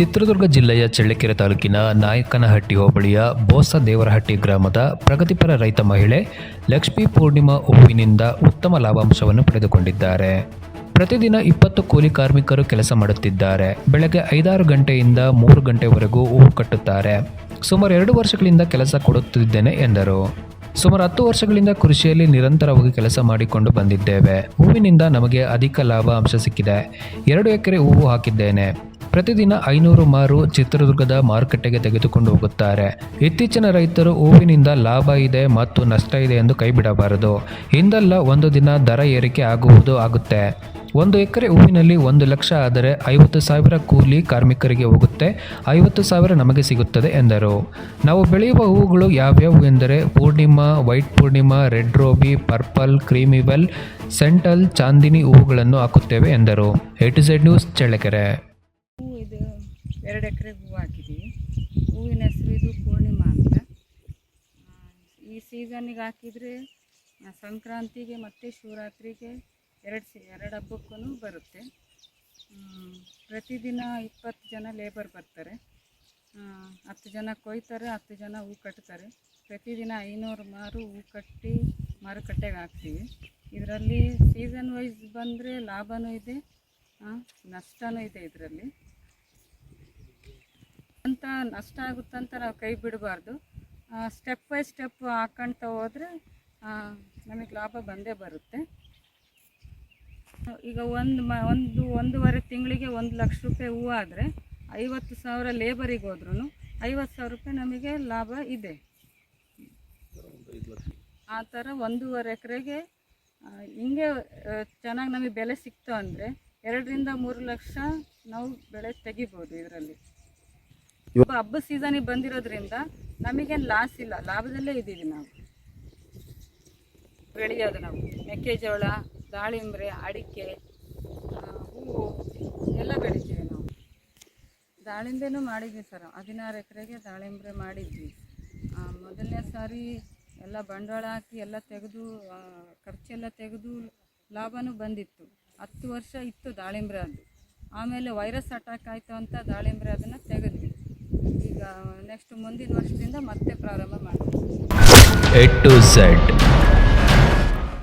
ಚಿತ್ರದುರ್ಗ ಜಿಲ್ಲೆಯ ಚಳ್ಳಕೆರೆ ತಾಲೂಕಿನ ನಾಯಕನಹಟ್ಟಿ ಹೋಬಳಿಯ ಬೋಸ ದೇವರಹಟ್ಟಿ ಗ್ರಾಮದ ಪ್ರಗತಿಪರ ರೈತ ಮಹಿಳೆ ಲಕ್ಷ್ಮೀ ಪೂರ್ಣಿಮಾ ಹೂವಿನಿಂದ ಉತ್ತಮ ಲಾಭಾಂಶವನ್ನು ಪಡೆದುಕೊಂಡಿದ್ದಾರೆ. ಪ್ರತಿದಿನ ಇಪ್ಪತ್ತು ಕೂಲಿ ಕಾರ್ಮಿಕರು ಕೆಲಸ ಮಾಡುತ್ತಿದ್ದಾರೆ. ಬೆಳಗ್ಗೆ ಐದಾರು ಗಂಟೆಯಿಂದ ಮೂರು ಗಂಟೆವರೆಗೂ ಹೂವು ಕಟ್ಟುತ್ತಾರೆ. ಸುಮಾರು ಎರಡು ವರ್ಷಗಳಿಂದ ಕೆಲಸ ಕೊಡುತ್ತಿದ್ದೇನೆ ಎಂದರು. ಸುಮಾರು ಹತ್ತು ವರ್ಷಗಳಿಂದ ಕೃಷಿಯಲ್ಲಿ ನಿರಂತರವಾಗಿ ಕೆಲಸ ಮಾಡಿಕೊಂಡು ಬಂದಿದ್ದೇವೆ. ಹೂವಿನಿಂದ ನಮಗೆ ಅಧಿಕ ಲಾಭ ಅಂಶ ಸಿಕ್ಕಿದೆ. ಎರಡು ಎಕರೆ ಹೂವು ಹಾಕಿದ್ದೇನೆ. ಪ್ರತಿದಿನ ಐನೂರು ಮಾರು ಚಿತ್ರದುರ್ಗದ ಮಾರುಕಟ್ಟೆಗೆ ತೆಗೆದುಕೊಂಡು ಹೋಗುತ್ತಾರೆ. ಇತ್ತೀಚಿನ ರೈತರು ಹೂವಿನಿಂದ ಲಾಭ ಇದೆ ಮತ್ತು ನಷ್ಟ ಇದೆ ಎಂದು ಕೈಬಿಡಬಾರದು. ಹಿಂದಲ್ಲ ಒಂದು ದಿನ ದರ ಏರಿಕೆ ಆಗುವುದು ಆಗುತ್ತೆ. ಒಂದು ಎಕರೆ ಹೂವಿನಲ್ಲಿ ಒಂದು ಲಕ್ಷ ಆದರೆ ಐವತ್ತು ಸಾವಿರ ಕೂಲಿ ಕಾರ್ಮಿಕರಿಗೆ ಹೋಗುತ್ತೆ. ಐವತ್ತು ಸಾವಿರ ನಮಗೆ ಸಿಗುತ್ತದೆ ಎಂದರು. ನಾವು ಬೆಳೆಯುವ ಹೂವುಗಳು ಯಾವ್ಯಾವು ಎಂದರೆ ಪೂರ್ಣಿಮಾ, ವೈಟ್ ಪೂರ್ಣಿಮಾ, ರೆಡ್ ರೋಬಿ, ಪರ್ಪಲ್ ಕ್ರೀಮಿವೆಲ್ ಸೆಂಟಲ್, ಚಾಂದಿನಿ ಹೂವುಗಳನ್ನು ಹಾಕುತ್ತೇವೆ ಎಂದರು. A to Z news Challakere. ಹೂವು ಇದು ಎರಡು ಎಕರೆ ಹೂವು ಹಾಕಿದ್ದೀವಿ ಹೂವಿನ ಹೆಸರು ಇದು ಪೂರ್ಣಿಮಾ ಅಂತ. ಈ ಸೀಸನ್ನಿಗೆ ಹಾಕಿದರೆ ಸಂಕ್ರಾಂತಿಗೆ ಮತ್ತು ಶಿವರಾತ್ರಿಗೆ ಎರಡು ಸಿ ಎರಡು ಹಬ್ಬಕ್ಕೂ ಬರುತ್ತೆ. ಪ್ರತಿದಿನ ಇಪ್ಪತ್ತು ಜನ ಲೇಬರ್ ಬರ್ತಾರೆ. ಹತ್ತು ಜನ ಕೊಯ್ತಾರೆ, ಹತ್ತು ಜನ ಹೂ ಕಟ್ತಾರೆ. ಪ್ರತಿದಿನ ಐನೂರು ಮಾರು ಹೂ ಕಟ್ಟಿ ಮಾರುಕಟ್ಟೆಗೆ ಹಾಕ್ತೀವಿ. ಇದರಲ್ಲಿ ಸೀಸನ್ ವೈಸ್ ಬಂದರೆ ಲಾಭವೂ ಇದೆ ನಷ್ಟವೂ ಇದೆ ಇದರಲ್ಲಿ. ಅಂತ ನಷ್ಟ ಆಗುತ್ತಂತ ನಾವು ಕೈ ಬಿಡಬಾರ್ದು. ಸ್ಟೆಪ್ ಬೈ ಸ್ಟೆಪ್ ಹಾಕ್ಕೊಳ್ತಾ ಹೋದರೆ ನಮಗೆ ಲಾಭ ಬಂದೇ ಬರುತ್ತೆ. ಈಗ ಒಂದು ಮ, ಒಂದು, ಒಂದೂವರೆ ತಿಂಗಳಿಗೆ ಒಂದು ಲಕ್ಷ ರೂಪಾಯಿ ಹೂವು ಆದರೆ, ಐವತ್ತು ಸಾವಿರ ಲೇಬರಿಗೆ ಹೋದ್ರೂ ಐವತ್ತು ಸಾವಿರ ರೂಪಾಯಿ ನಮಗೆ ಲಾಭ ಇದೆ. ಆ ಥರ ಒಂದೂವರೆ ಎಕರೆಗೆ ಹಿಂಗೆ ಚೆನ್ನಾಗಿ ನಮಗೆ ಬೆಲೆ ಸಿಕ್ತು ಅಂದರೆ, ಎರಡರಿಂದ ಮೂರು ಲಕ್ಷ ನಾವು ಬೆಳೆ ತೆಗಿಬೋದು ಇದರಲ್ಲಿ. ಹಬ್ಬ ಸೀಸನಿಗೆ ಬಂದಿರೋದ್ರಿಂದ ನಮಗೇನು ಲಾಸ್ ಇಲ್ಲ. ಲಾಭದಲ್ಲೇ ಇದ್ದೀವಿ ನಾವು. ಬೆಳೆಯೋದು ನಾವು. ಮೆಕ್ಕೆಜೋಳ, ದಾಳಿಂಬ್ರೆ, ಅಡಿಕೆ ಹೂವು ಎಲ್ಲ ಬೆಳಿತೀವಿ ನಾವು. ದಾಳಿಂಬೆನೂ ಮಾಡಿದ್ವಿ ಸರ್. ಹದಿನಾರು ಎಕರೆಗೆ ದಾಳಿಂಬ್ರೆ ಮಾಡಿದ್ವಿ. ಮೊದಲನೇ ಸಾರಿ ಎಲ್ಲ ಬಂಡವಾಳ ಹಾಕಿ ಎಲ್ಲ ತೆಗೆದು ಖರ್ಚೆಲ್ಲ ತೆಗೆದು ಲಾಭನೂ ಬಂದಿತ್ತು. ಹತ್ತು ವರ್ಷ ಇತ್ತು ದಾಳಿಂಬ್ರೆ ಅದು. ಆಮೇಲೆ ವೈರಸ್ ಅಟ್ಯಾಕ್ ಆಯಿತು ಅಂತ ದಾಳಿಂಬ್ರೆ ಅದನ್ನು ತೆಗೆದ್ವಿ. ಈಗ ನೆಕ್ಸ್ಟ್ ಮುಂದಿನ ವರ್ಷದಿಂದ ಮತ್ತೆ ಪ್ರಾರಂಭ ಮಾಡ್ತೀವಿ ಎಟ್ ಟು ಝೆಡ್